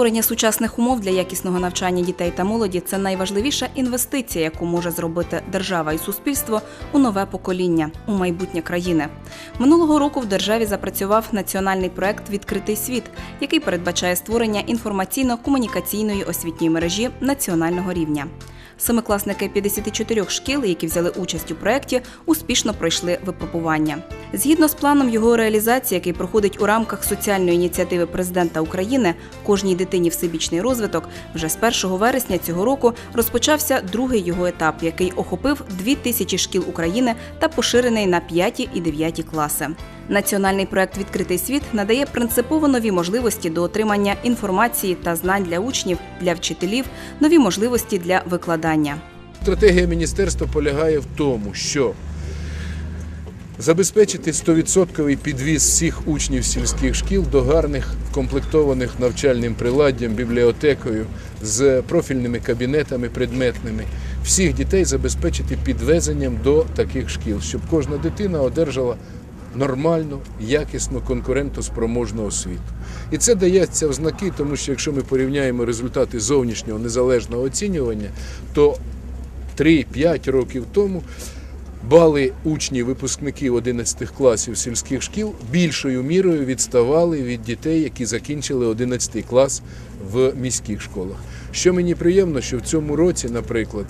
Створення сучасних умов для якісного навчання дітей та молоді це найважливіша інвестиція, яку може зробити держава і суспільство у нове покоління, у майбутнє країни. Минулого року в державі запрацював національний проект Відкритий світ, який передбачає створення інформаційно-комунікаційної освітньої мережі національного рівня. Семикласники 54 шкіл, які взяли участь у проєкті, успішно пройшли випробування. Згідно з планом його реалізації, який проходить у рамках соціальної ініціативи президента України кожній дитині всебічний розвиток, вже з 1 вересня цього року розпочався другий його етап, який охопив 2 тисячі шкіл України та поширений на 5 і 9 класи. Національний проект Відкритий світ надає принципово нові можливості до отримання інформації та знань для учнів, для вчителів, нові можливості для викладання. Стратегія міністерства полягає в тому, що забезпечити 100% підвіз всіх учнів сільських шкіл до гарних вкомплектованих навчальним приладдям, бібліотекою з профільними кабінетами предметними. Всіх дітей забезпечити підвезенням до таких шкіл, щоб кожна дитина одержала нормальну, якісну, конкурентоспроможну освіту. І це дається в знаки, тому що якщо ми порівняємо результати зовнішнього незалежного оцінювання, то 3-5 років тому бали учнів, випускників 11 класів сільських шкіл більшою мірою відставали від дітей, які закінчили 11 клас в міських школах. Що мені приємно, що в цьому році, наприклад,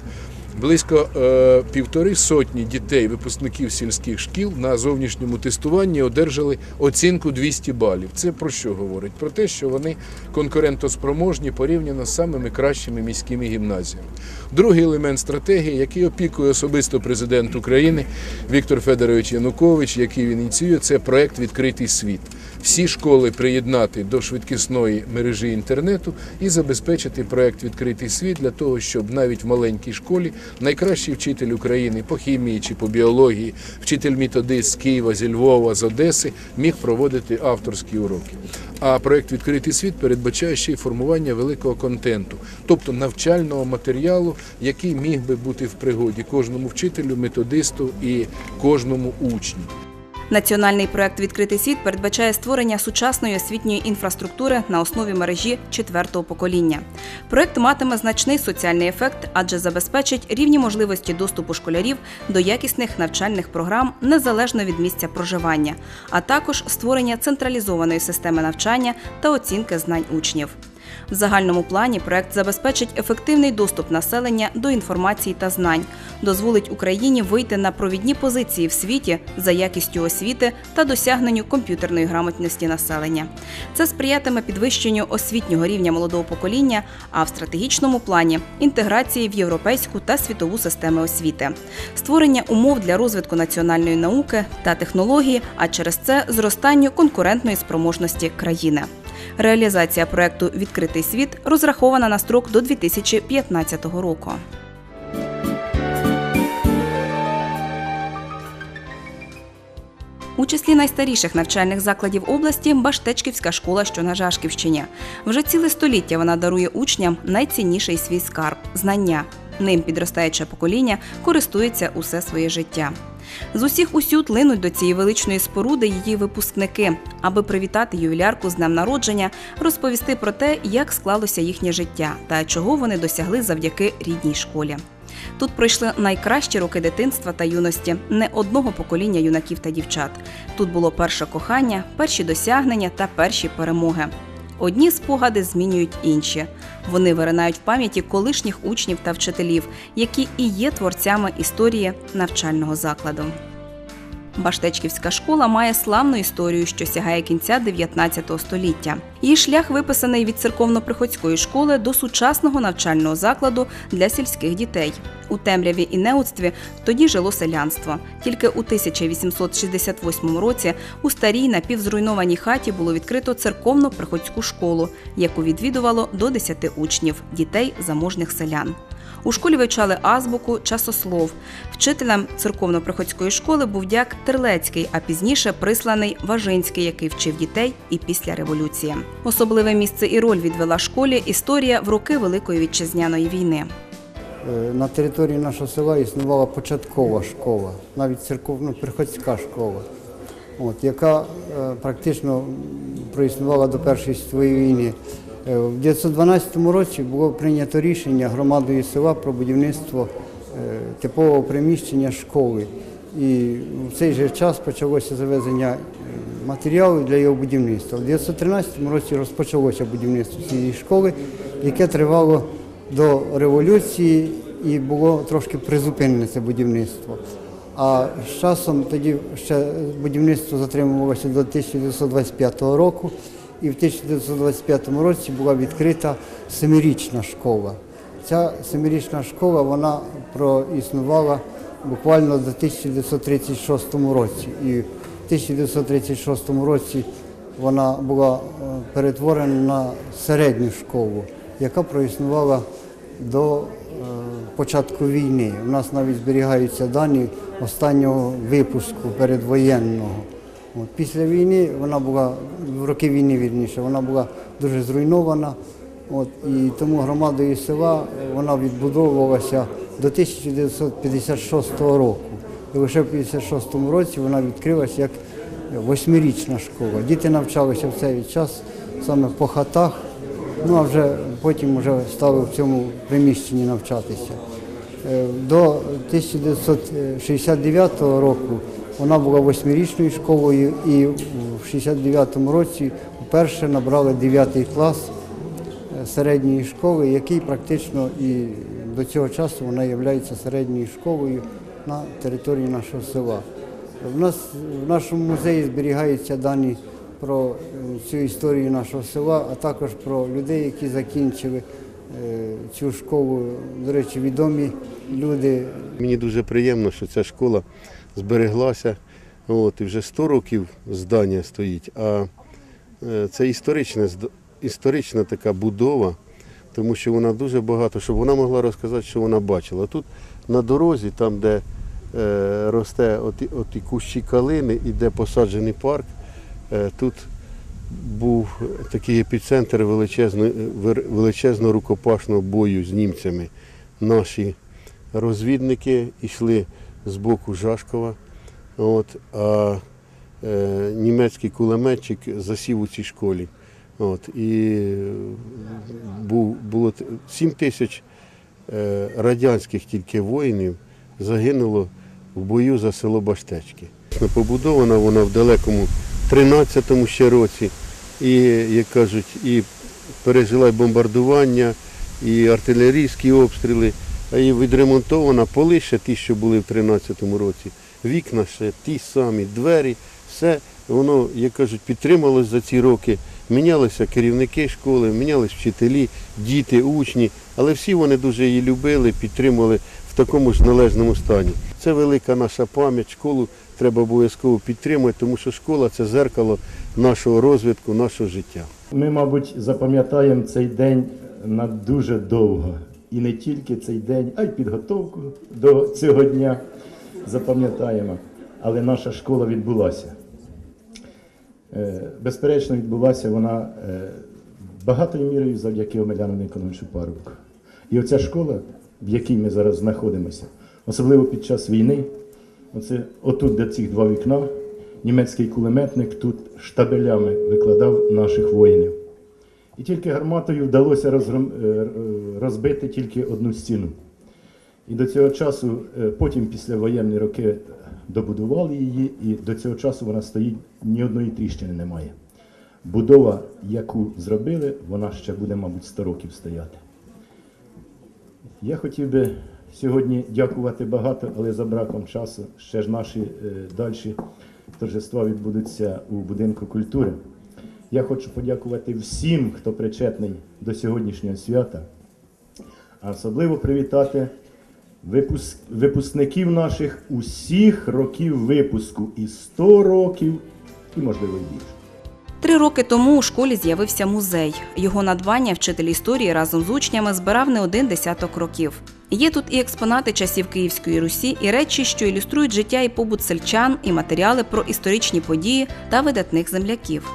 Близько е, півтори сотні дітей, випускників сільських шкіл на зовнішньому тестуванні одержали оцінку 200 балів. Це про що говорить? Про те, що вони конкурентоспроможні порівняно з самими кращими міськими гімназіями. Другий елемент стратегії, який опікує особисто президент України Віктор Федорович Янукович, який він ініціює, це проект Відкритий світ. Всі школи приєднати до швидкісної мережі інтернету і забезпечити проект Відкритий світ для того, щоб навіть в маленькій школі найкращий вчитель України по хімії чи по біології, вчитель методист з Києва, зі Львова, з Одеси міг проводити авторські уроки. А проект Відкритий світ передбачає ще й формування великого контенту, тобто навчального матеріалу, який міг би бути в пригоді кожному вчителю, методисту і кожному учню. Національний проект Відкритий світ передбачає створення сучасної освітньої інфраструктури на основі мережі четвертого покоління. Проект матиме значний соціальний ефект, адже забезпечить рівні можливості доступу школярів до якісних навчальних програм незалежно від місця проживання, а також створення централізованої системи навчання та оцінки знань учнів. В загальному плані проект забезпечить ефективний доступ населення до інформації та знань, дозволить Україні вийти на провідні позиції в світі за якістю освіти та досягненню комп'ютерної грамотності населення. Це сприятиме підвищенню освітнього рівня молодого покоління, а в стратегічному плані інтеграції в європейську та світову системи освіти, створення умов для розвитку національної науки та технології, а через це зростанню конкурентної спроможності країни. Реалізація проекту Відкритий світ розрахована на строк до 2015 року. У числі найстаріших навчальних закладів області Баштечківська школа, що на Жашківщині. Вже ціле століття вона дарує учням найцінніший свій скарб знання. Ним підростаюче покоління користується усе своє життя. З усіх усюд линуть до цієї величної споруди її випускники, аби привітати ювілярку з днем народження, розповісти про те, як склалося їхнє життя та чого вони досягли завдяки рідній школі. Тут пройшли найкращі роки дитинства та юності не одного покоління юнаків та дівчат. Тут було перше кохання, перші досягнення та перші перемоги. Одні спогади змінюють інші. Вони виринають в пам'яті колишніх учнів та вчителів, які і є творцями історії навчального закладу. Баштечківська школа має славну історію, що сягає кінця 19 століття. Її шлях виписаний від церковно-приходської школи до сучасного навчального закладу для сільських дітей. У темряві і неудстві тоді жило селянство. Тільки у 1868 році у старій напівзруйнованій хаті було відкрито церковно-приходську школу, яку відвідувало до 10 учнів дітей заможних селян. У школі вивчали азбуку, часослов. Вчителем церковно-приходської школи був дяк Терлецький, а пізніше присланий Важинський, який вчив дітей і після революції. Особливе місце і роль відвела школі історія в роки Великої вітчизняної війни. Е, На території нашого села існувала початкова школа, навіть церковно-приходська школа, от, яка е, практично проіснувала до Першої світової війни. Е, В 1912 році було прийнято рішення громадою села про будівництво е, типового приміщення школи. І в цей же час почалося завезення е, матеріалів для його будівництва. В 1913 році розпочалося будівництво цієї школи, яке тривало до революції і було трошки призупинене це будівництво. А з часом тоді ще будівництво затримувалося до 1925 року, і в 1925 році була відкрита семирічна школа. Ця семирічна школа вона проіснувала буквально до 1936 році. І в 1936 році вона була е, перетворена на середню школу, яка проіснувала до е, початку війни. У нас навіть зберігаються дані останнього випуску передвоєнного. Після війни вона була, в роки війни вірніше, вона була дуже зруйнована. От, і тому громадою села вона відбудовувалася до 1956 року. І лише в 1956 році вона відкрилася як восьмирічна школа. Діти навчалися в цей час саме по хатах, ну а вже потім вже стали в цьому приміщенні навчатися. Е, До 1969 року вона була восьмирічною школою і в 69-му році вперше набрали 9 клас е, середньої школи, який практично і до цього часу вона є середньою школою на території нашого села. У нас в нашому музеї зберігаються дані про е, цю історію нашого села, а також про людей, які закінчили е, цю школу. До речі, відомі люди Мені дуже приємно, що ця школа збереглася. От, і вже 100 років здання стоїть. А е, це історичне, зд- історична така будова, тому що вона дуже багато, щоб вона могла розказати, що вона бачила. Тут на дорозі, там, де е, росте оті, оті кущі калини і де посаджений парк, е, тут був такий епіцентр величезно, величезного рукопашного бою з німцями. Наші розвідники йшли з боку Жашкова, от, а е, німецький кулеметчик засів у цій школі. От, і е, був, було т- 7 тисяч е, радянських тільки воїнів загинуло в бою за село Баштечки. Побудована вона в далекому 13-му ще році, і, як кажуть, і пережила бомбардування, і артилерійські обстріли, і відремонтована поли ще ті, що були в 13-му році. Вікна ще ті самі, двері, все воно, як кажуть, підтрималось за ці роки. Мінялися керівники школи, мінялись вчителі, діти, учні, але всі вони дуже її любили, підтримували в такому ж належному стані. Це велика наша пам'ять, школу треба обов'язково підтримувати, тому що школа це зеркало нашого розвитку, нашого життя. Ми, мабуть, запам'ятаємо цей день на дуже довго. І не тільки цей день, а й підготовку до цього дня запам'ятаємо. Але наша школа відбулася. Е, Безперечно, відбулася вона е, багатою мірою завдяки Омеляну Никоновичу Парубку. І оця школа, в якій ми зараз знаходимося, особливо під час війни, оце отут, де ці два вікна, німецький кулеметник тут штабелями викладав наших воїнів. І тільки гарматою вдалося розгром- е, е, розбити тільки одну стіну. І до цього часу, е, потім після воєнні роки добудували її, і до цього часу вона стоїть, ні одної тріщини немає. Будова, яку зробили, вона ще буде, мабуть, 100 років стояти. Я хотів би сьогодні дякувати багато, але за браком часу ще ж наші е, далі торжества відбудуться у будинку культури. Я хочу подякувати всім, хто причетний до сьогоднішнього свята, а особливо привітати випуск, випускників наших усіх років випуску і 100 років, і можливо і більше. Три роки тому у школі з'явився музей. Його надбання вчитель історії разом з учнями збирав не один десяток років. Є тут і експонати часів Київської Русі, і речі, що ілюструють життя і побут сельчан, і матеріали про історичні події та видатних земляків.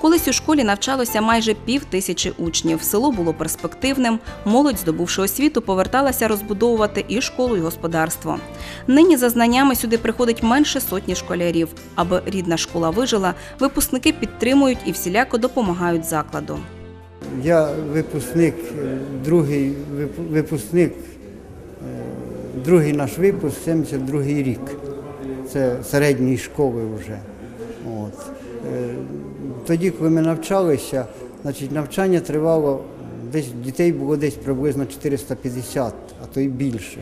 Колись у школі навчалося майже пів тисячі учнів. Село було перспективним. Молодь, здобувши освіту, поверталася розбудовувати і школу, і господарство. Нині за знаннями сюди приходить менше сотні школярів. Аби рідна школа вижила, випускники підтримують і всіляко допомагають закладу. Я випускник, е, другий випускник, е, другий наш випуск, 72-й рік. Це середньої школи вже. От. Е, Тоді, коли ми навчалися, значить, навчання тривало, десь дітей було десь приблизно 450, а то й більше.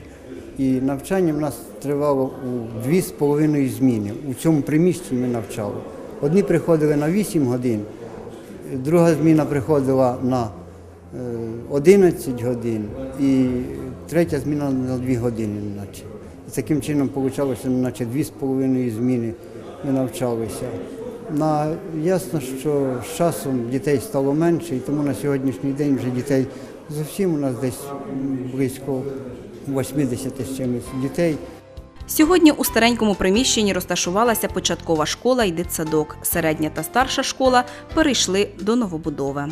І навчання в нас тривало у дві з половиною зміни. У цьому приміщенні ми навчали. Одні приходили на 8 годин, друга зміна приходила на е, 11 годин і третя зміна на 2 години. Наче. І таким чином вийшло, наче 2,5 зміни ми навчалися. На, ясно, що з часом дітей стало менше, і тому на сьогоднішній день вже дітей зовсім у нас десь близько 80 з чимось дітей. Сьогодні у старенькому приміщенні розташувалася початкова школа і дитсадок. Середня та старша школа перейшли до новобудови.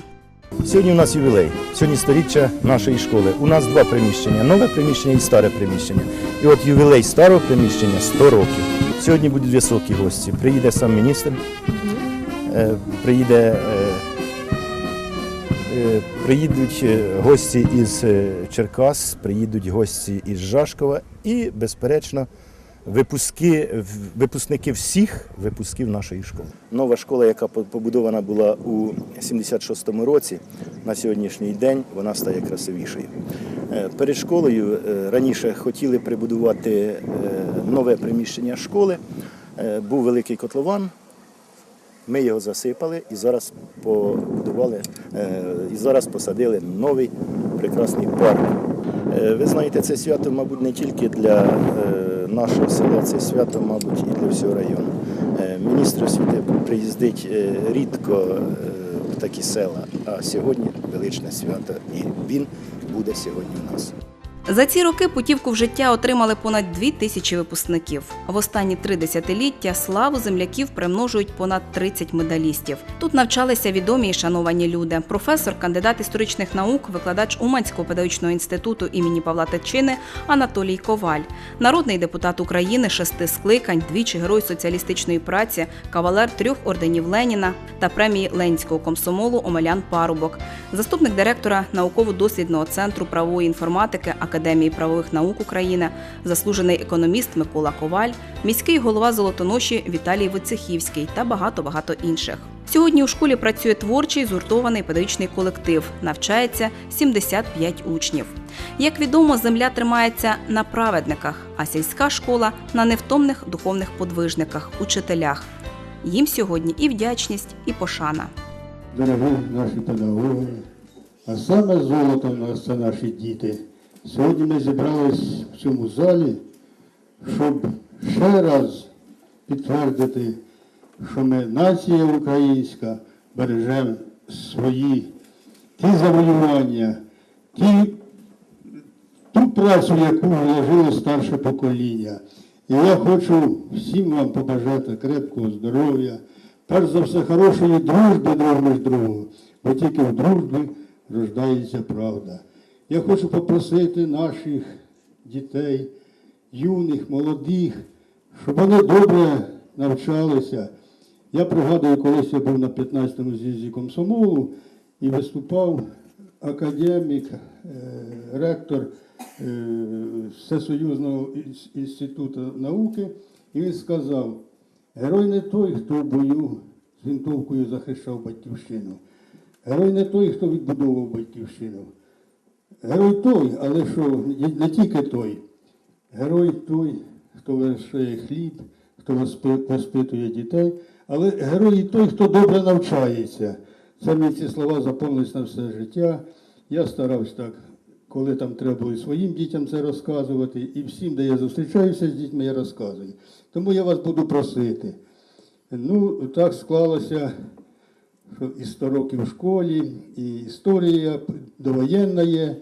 Сьогодні у нас ювілей. Сьогодні сторіччя нашої школи. У нас два приміщення: нове приміщення і старе приміщення. І от ювілей старого приміщення 100 років. Сьогодні будуть високі гості. Приїде сам міністр, е, приїде, е, е, приїдуть гості із Черкас, приїдуть гості із Жашкова і, безперечно, випуски, випускники всіх випусків нашої школи. Нова школа, яка побудована була у 76-му році, на сьогоднішній день вона стає красивішою. Е, Перед школою е, раніше хотіли прибудувати е, нове приміщення школи. Був великий котлован, ми його засипали і зараз побудували, е, і зараз посадили новий прекрасний парк. Е, Ви знаєте, це свято, мабуть, не тільки для е, нашого села, це свято, мабуть, і для всього району. Міністр освіти приїздить рідко в такі села, а сьогодні величне свято, і він буде сьогодні у нас. За ці роки путівку в життя отримали понад дві тисячі випускників. В останні три десятиліття славу земляків примножують понад 30 медалістів. Тут навчалися відомі і шановані люди. Професор, кандидат історичних наук, викладач Уманського педагогічного інституту імені Павла Тичини Анатолій Коваль, народний депутат України шести скликань, двічі герой соціалістичної праці, кавалер трьох орденів Леніна та премії Ленінського комсомолу Омелян Парубок, заступник директора науково-дослідного центру правової інформатики Академії правових наук України, заслужений економіст Микола Коваль, міський голова Золотоноші Віталій Войцехівський та багато багато інших. Сьогодні у школі працює творчий згуртований педагогічний колектив. Навчається 75 учнів. Як відомо, земля тримається на праведниках, а сільська школа на невтомних духовних подвижниках, учителях. Їм сьогодні і вдячність, і пошана. дорогі наші педагоги, а саме золото в нас це наші діти. Сьогодні ми зібрались в цьому залі, щоб ще раз підтвердити, що ми нація українська, бережемо свої ті завоювання, ті, ту працю, яку вложило старше покоління. І я хочу всім вам побажати крепкого здоров'я, перш за все хорошої дружби друг між другом, бо тільки в дружбі рождається правда. Я хочу попросити наших дітей, юних, молодих, щоб вони добре навчалися. Я пригадую, колись я був на 15-му з'їзді комсомолу і виступав академік, е, ректор е, Всесоюзного інституту науки, і він сказав, герой не той, хто в бою з винтовкою захищав батьківщину. Герой не той, хто відбудовував батьківщину. Герой той, але що не тільки той. Герой той, хто вирішує хліб, хто воспи- воспитує дітей, але герой і той, хто добре навчається. Це мені ці слова заповнились на все життя. Я старався так, коли там треба і своїм дітям це розказувати, і всім, де я зустрічаюся з дітьми, я розказую. Тому я вас буду просити. Ну, так склалося, що і 100 років в школі, і історія довоєнна є.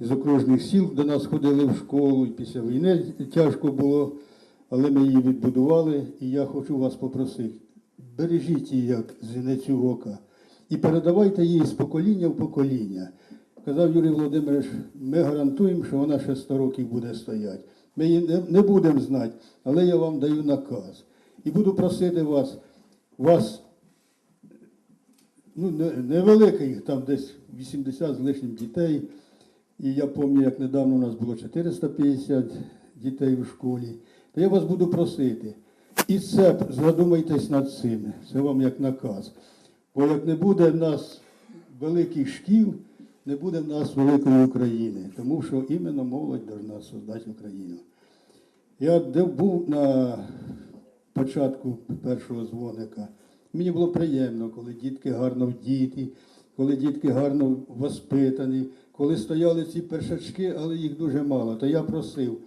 З окружних сіл до нас ходили в школу, і після війни тяжко було, але ми її відбудували. І я хочу вас попросити, бережіть її як зіницю ока і передавайте її з покоління в покоління. Казав Юрій Володимирович, ми гарантуємо, що вона ще 100 років буде стояти. Ми її не, не будемо знати, але я вам даю наказ. І буду просити вас, вас ну, не- невеликий, там десь 80 з лишнім дітей. І я пам'ятаю, як недавно у нас було 450 дітей у школі. То я вас буду просити. І це задумайтесь над цим. Це вам як наказ. Бо як не буде в нас великих шкіл, не буде в нас великої України. Тому що іменно молодь повинна создати Україну. Я де був на початку першого дзвоника. Мені було приємно, коли дітки гарно вдіті, коли дітки гарно воспитані, коли стояли ці першачки, але їх дуже мало. То я просив.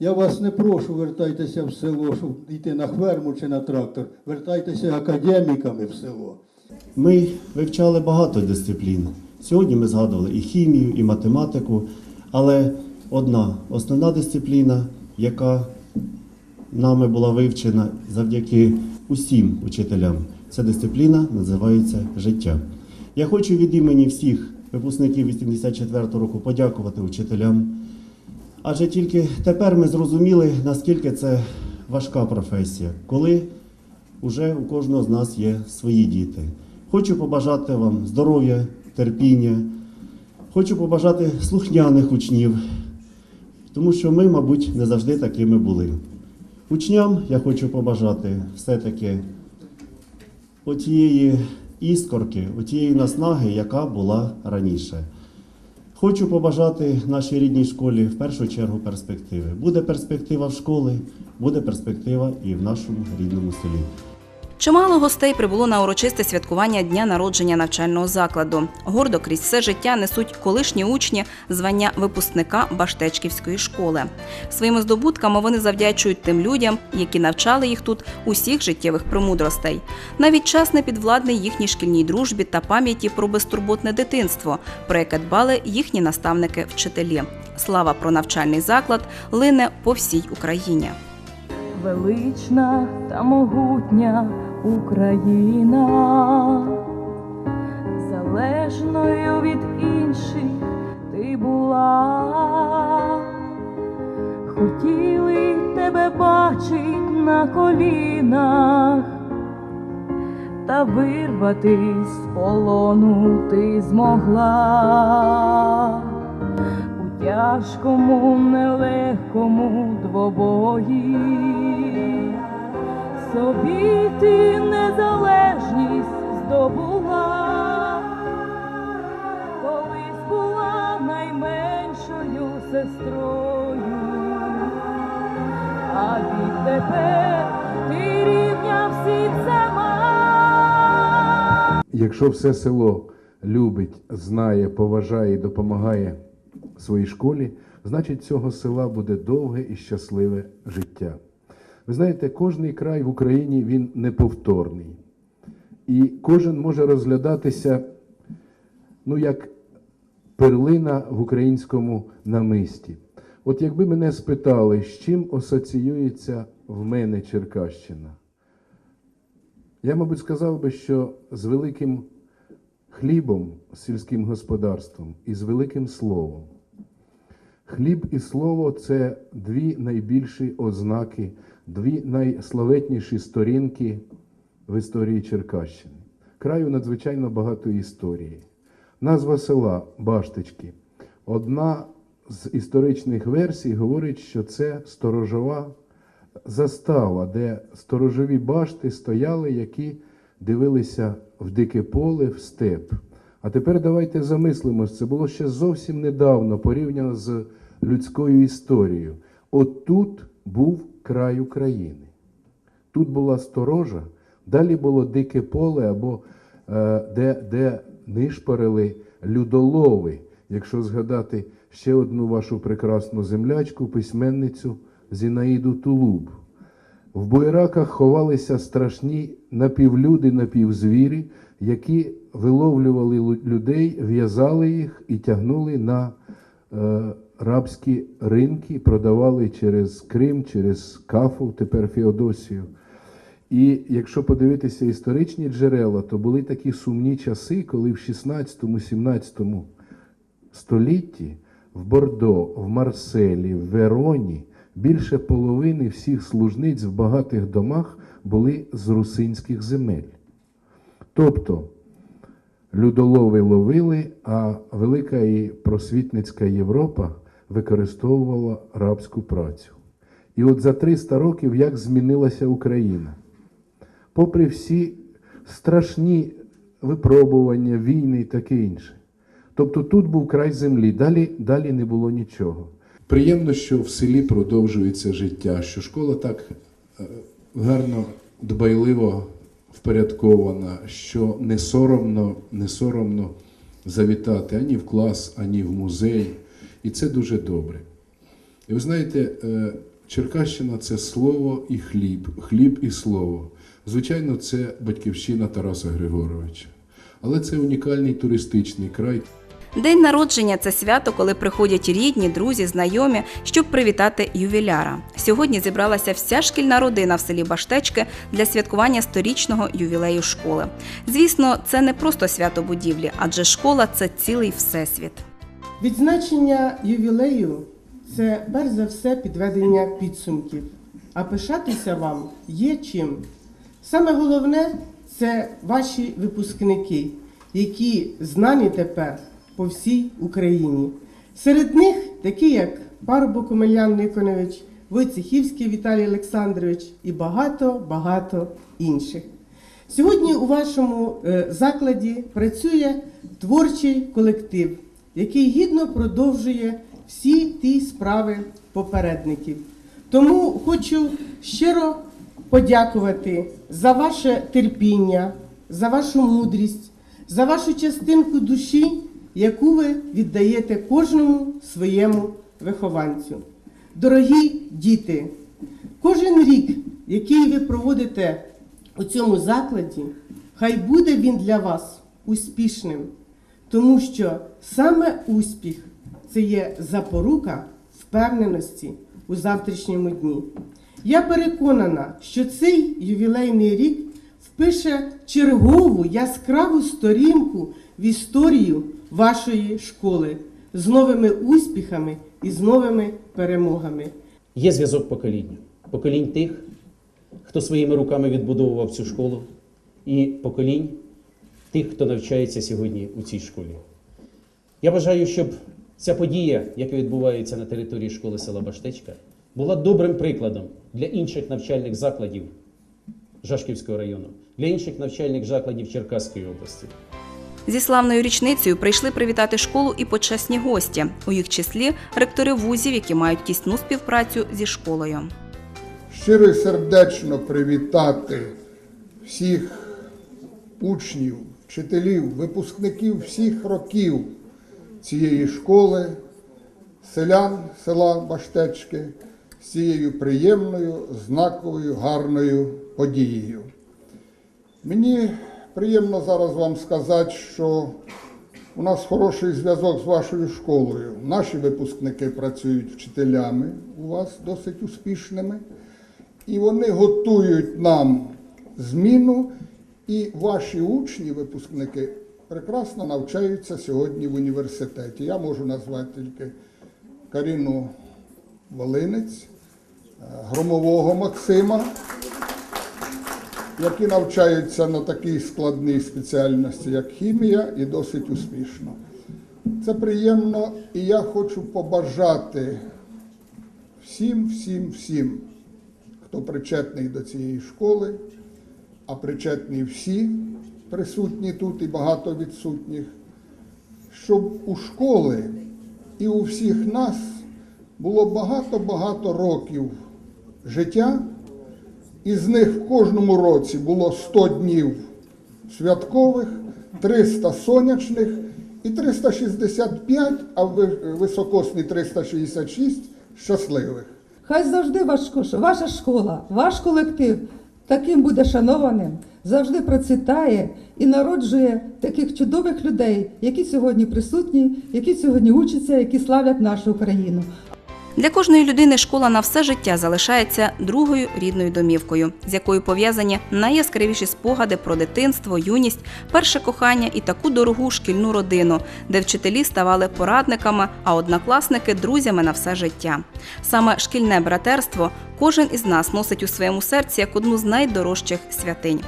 Я вас не прошу, вертайтеся в село, щоб йти на ферму чи на трактор. Вертайтеся академіками в село. Ми вивчали багато дисциплін. Сьогодні ми згадували і хімію, і математику, але одна основна дисципліна, яка нами була вивчена завдяки усім учителям, ця дисципліна називається життя. Я хочу від імені всіх випускників 84-го року подякувати учителям. Адже тільки тепер ми зрозуміли, наскільки це важка професія, коли уже у кожного з нас є свої діти. Хочу побажати вам здоров'я, терпіння, хочу побажати слухняних учнів, тому що ми, мабуть, не завжди такими були. Учням я хочу побажати все-таки отієї іскорки, отієї наснаги, яка була раніше. Хочу побажати нашій рідній школі в першу чергу перспективи. Буде перспектива в школи, буде перспектива і в нашому рідному селі. Чимало гостей прибуло на урочисте святкування дня народження навчального закладу. Гордо крізь все життя несуть колишні учні звання випускника Баштечківської школи. Своїми здобутками вони завдячують тим людям, які навчали їх тут усіх життєвих премудростей. Навіть час не підвладний їхній шкільній дружбі та пам'яті про безтурботне дитинство, про яке дбали їхні наставники-вчителі. Слава про навчальний заклад лине по всій Україні. Велична та могутня Україна, залежною від інших ти була, хотіли тебе бачить на колінах, та вирвати з полону ти змогла тяжкому, нелегкому двобої. Собі ти незалежність здобула, колись була найменшою сестрою, а відтепер ти рівня всіх сама. Якщо все село любить, знає, поважає і допомагає своїй школі, значить цього села буде довге і щасливе життя. Ви знаєте, кожний край в Україні він неповторний. І кожен може розглядатися ну, як перлина в українському намисті. От якби мене спитали, з чим асоціюється в мене Черкащина, я, мабуть, сказав би, що з великим хлібом, з сільським господарством і з великим словом. Хліб і слово це дві найбільші ознаки, дві найславетніші сторінки в історії Черкащини. Краю надзвичайно багато історії. Назва села Баштички. Одна з історичних версій говорить, що це сторожова застава, де сторожові башти стояли, які дивилися в дике поле, в степ. А тепер давайте замислимось, це було ще зовсім недавно порівняно з людською історією. От тут був край України. Тут була сторожа, далі було дике поле, або е, де, де нишпорили людолови, якщо згадати ще одну вашу прекрасну землячку, письменницю Зінаїду Тулуб. В буєраках ховалися страшні напівлюди, напівзвірі, які виловлювали людей, в'язали їх і тягнули на е, рабські ринки, продавали через Крим, через Кафу, тепер Феодосію. І якщо подивитися історичні джерела, то були такі сумні часи, коли в 16-17 столітті в Бордо, в Марселі, в Вероні більше половини всіх служниць в багатих домах були з русинських земель. Тобто людолови ловили, а велика і просвітницька Європа використовувала рабську працю. І от за 300 років як змінилася Україна. Попри всі страшні випробування, війни і таке інше. Тобто тут був край землі, далі, далі не було нічого. Приємно, що в селі продовжується життя, що школа так е, гарно, дбайливо впорядкована, що не соромно, не соромно завітати ані в клас, ані в музей. І це дуже добре. І ви знаєте, е, Черкащина це слово і хліб, хліб і слово. Звичайно, це батьківщина Тараса Григоровича. Але це унікальний туристичний край. День народження це свято, коли приходять рідні, друзі, знайомі, щоб привітати ювіляра. Сьогодні зібралася вся шкільна родина в селі Баштечки для святкування сторічного ювілею школи. Звісно, це не просто свято будівлі, адже школа це цілий всесвіт. Відзначення ювілею це перш за все підведення підсумків. А пишатися вам є чим. Саме головне це ваші випускники, які знані тепер по всій Україні. Серед них такі, як Парубок Омелян Никонович, Войцехівський Віталій Олександрович і багато-багато інших. Сьогодні у вашому е, закладі працює творчий колектив, який гідно продовжує всі ті справи попередників. Тому хочу щиро подякувати за ваше терпіння, за вашу мудрість, за вашу частинку душі, яку ви віддаєте кожному своєму вихованцю. Дорогі діти, кожен рік, який ви проводите у цьому закладі, хай буде він для вас успішним, тому що саме успіх це є запорука впевненості у завтрашньому дні. Я переконана, що цей ювілейний рік впише чергову яскраву сторінку в історію вашої школи з новими успіхами і з новими перемогами. Є зв'язок покоління. Поколінь тих, хто своїми руками відбудовував цю школу, і поколінь тих, хто навчається сьогодні у цій школі. Я бажаю, щоб ця подія, яка відбувається на території школи села Баштечка, була добрим прикладом для інших навчальних закладів Жашківського району, для інших навчальних закладів Черкаської області. Зі славною річницею прийшли привітати школу і почесні гості, у їх числі ректори вузів, які мають тісну співпрацю зі школою. щиро і сердечно привітати всіх учнів, вчителів, випускників всіх років цієї школи, селян села Баштечки з цією приємною, знаковою, гарною подією. Мені приємно зараз вам сказати, що у нас хороший зв'язок з вашою школою. Наші випускники працюють вчителями у вас досить успішними, і вони готують нам зміну, і ваші учні, випускники, прекрасно навчаються сьогодні в університеті. Я можу назвати тільки Каріну Волинець, е, Громового Максима які навчаються на такій складній спеціальності, як хімія, і досить успішно. Це приємно, і я хочу побажати всім, всім, всім, хто причетний до цієї школи, а причетні всі присутні тут і багато відсутніх, щоб у школи і у всіх нас було багато-багато років життя. Із них в кожному році було 100 днів святкових, 300 сонячних і 365, а високосні 366 щасливих. Хай завжди ваш ваша школа, ваш колектив таким буде шанованим, завжди процвітає і народжує таких чудових людей, які сьогодні присутні, які сьогодні учаться, які славлять нашу Україну. Для кожної людини школа на все життя залишається другою рідною домівкою, з якою пов'язані найяскравіші спогади про дитинство, юність, перше кохання і таку дорогу шкільну родину, де вчителі ставали порадниками, а однокласники друзями на все життя. Саме шкільне братерство кожен із нас носить у своєму серці як одну з найдорожчих святинь.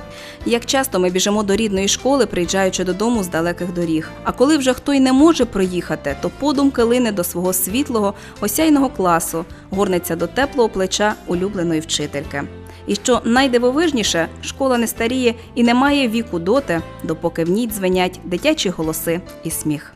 Як часто ми біжимо до рідної школи, приїжджаючи додому з далеких доріг. А коли вже хто й не може проїхати, то подумки лине до свого світлого, осяйного класу, горниться до теплого плеча улюбленої вчительки. І що найдивовижніше, школа не старіє і не має віку доти, допоки в ній дзвенять дитячі голоси і сміх.